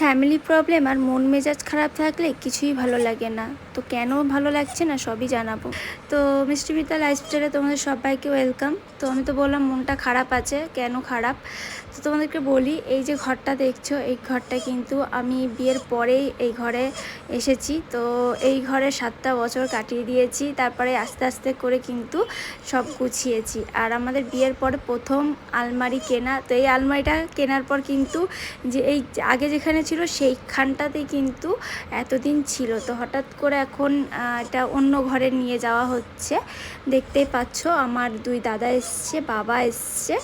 Family problem আর মন মেজাজ খারাপ থাকলে কিছুই ভালো লাগে না। তো কেন ভালো লাগছে না সবই জানাব। তো মিষ্টি মিতা লাইফস্টাইলে তোমাদের সবাইকে ওয়েলকাম তো আমি তো বললাম মনটা খারাপ আছে, কেন খারাপ? তো তোমাদেরকে বলি, এই যে ঘরটা দেখছ, এই ঘরটা কিন্তু আমি বিয়ের পরেই এই ঘরে এসেছি। তো এই ঘরে সাতটা বছর কাটিয়ে দিয়েছি, তারপরে আস্তে আস্তে করে কিন্তু সব গুছিয়েছি। আর আমাদের বিয়ের পরে প্রথম আলমারি কেনা, তো এই আলমারিটা কেনার পর কিন্তু যে এই আগে যেখানে ছিল সেইখানটাতেই কিন্তু এতদিন ছিল। তো হঠাৎ করে এখন এটা অন্য ঘরে নিয়ে যাওয়া হচ্ছে। দেখতেই পাচ্ছ, আমার দুই দাদা এসছে, বাবা এসছে।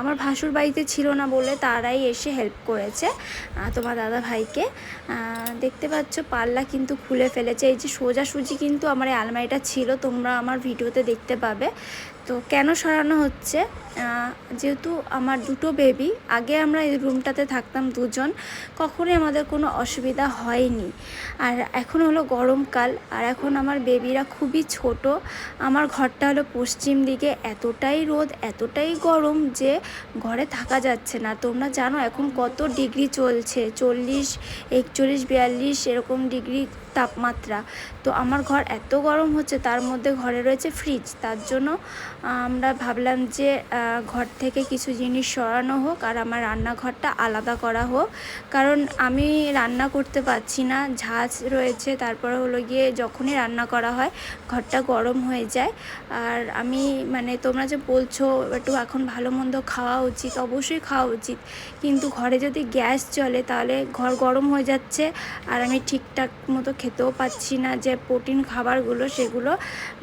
আমার ভাসুর বাড়িতে ছিল না বলে তারাই এসে হেল্প করেছে তোমার দাদা ভাইকে। দেখতে পাচ্ছ, পাল্লা কিন্তু খুলে ফেলেছে। এই যে সোজাসুজি কিন্তু আমার এই আলমারিটা ছিল, তোমরা আমার ভিডিওতে দেখতে পাবে। তো কেন সরানো হচ্ছে? যেহেতু আমার দুটো বেবি আগে আমরা এই রুমটাতে থাকতাম দুজন কখনোই আমাদের কোনো অসুবিধা হয়নি। আর এখন হলো গরমকাল আর এখন আমার বেবিরা খুবই ছোট। আমার ঘরটা হলো পশ্চিম দিকে। এতটাই রোদ, এতটাই গরম যে ঘরে থাকা যাচ্ছে না। তোমরা জানো এখন কত ডিগ্রি চলছে? চল্লিশ, একচল্লিশ, বিয়াল্লিশ এরকম ডিগ্রি তাপমাত্রা। তো আমার ঘর এত গরম হচ্ছে, তার মধ্যে ঘরে রয়েছে ফ্রিজ তার জন্য আমরা ভাবলাম যে ঘর থেকে কিছু জিনিস সরানো হোক আর আমার রান্নাঘরটা আলাদা করা হোক। কারণ আমি রান্না করতে পারছি না, ঝাঁজ রয়েছে, তারপরে হলো গিয়ে যখনই রান্না করা হয়, ঘরটা গরম হয়ে যায়। আর আমি মানে তোমরা যে বলছো একটু এখন ভালো মন্দ খাওয়া উচিত, অবশ্যই খাওয়া উচিত। কিন্তু ঘরে যদি গ্যাস চলে, তাহলে ঘর গরম হয়ে যাচ্ছে। আর আমি ঠিকঠাক মতো খেতেও পাচ্ছি না যে প্রোটিন খাবারগুলো, সেগুলো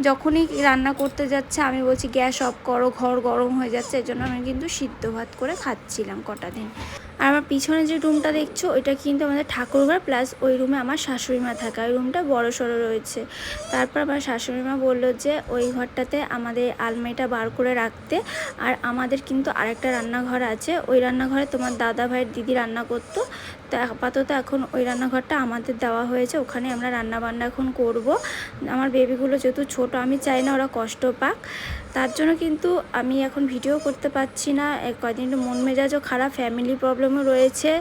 যখনই রান্না করতে যাচ্ছে, আমি বলছি গ্যাস অফ করো, ঘর গরম হয়ে যাচ্ছে। এজন্য আমি কিন্তু সিদ্ধ ভাত করে খাচ্ছিলাম কটা দিন। আর আমার পিছনে যে রুমটা দেখছ, ওইটা কিন্তু আমাদের ঠাকুরঘর প্লাস ওই রুমে আমার শাশুড়িমা থাকে। ওই রুমটা বড় সড়ো রয়েছে। তারপর আমার শাশুড়িমা বলল যে, ওই ঘরটাতে আমাদের আলমারিটা বার করে রাখতে। আর আমাদের কিন্তু আরেকটা রান্নাঘর আছে। ওই রান্নাঘরে তোমার দাদা ভাইয়ের দিদি রান্না করতো। তা আপাতত এখন ওই রান্নাঘরটা আমাদের দেওয়া হয়েছে, ওখানে আমরা রান্না বান্না এখন করব। আমার বেবিগুলো যেহেতু ছোট, আমি চাই না ওরা কষ্ট পাক। তার জন্য কিন্তু আমি এখন ভিডিও করতে পারছি না। কদিন মন মেজাজও খারাপ ফ্যামিলি প্রবলেমও রয়েছে।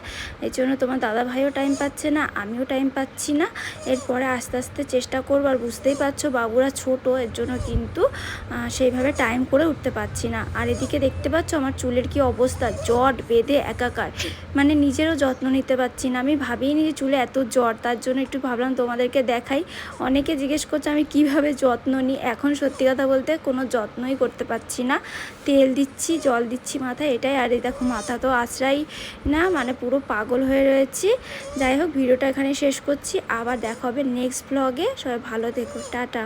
এর জন্য তোমার দাদা ভাইও টাইম পাচ্ছে না, আমিও টাইম পাচ্ছি না। এরপরে আস্তে আস্তে চেষ্টা করব, আর বুঝতেই পারছ বাবুরা ছোট, এর জন্য কিন্তু সেইভাবে টাইম করে উঠতে পারছি না। আর এদিকে দেখতে পাচ্ছ আমার চুলের কি অবস্থা, জট বেঁধে একাকার। মানে নিজেরও যত্ন নিতে পারছি না। আমি ভাবিনি যে চুলে এত জ্বর, তার জন্য একটু ভাবলাম তোমাদেরকে দেখাই। অনেকে জিজ্ঞেস করছে আমি কীভাবে যত্ন নিই। এখন সত্যি কথা বলতে কোনো যত্নই করতে পারছি না। তেল দিচ্ছি, জল দিচ্ছি মাথায়, এটাই। আর এই দেখো, মাথা তো আশ্রাই না মানে পুরো পাগল হয়ে রয়েছি। যাই হোক, ভিডিওটা এখানে শেষ করছি। আবার দেখা হবে নেক্সট ব্লগে সবাই ভালো থেকো, টাটা।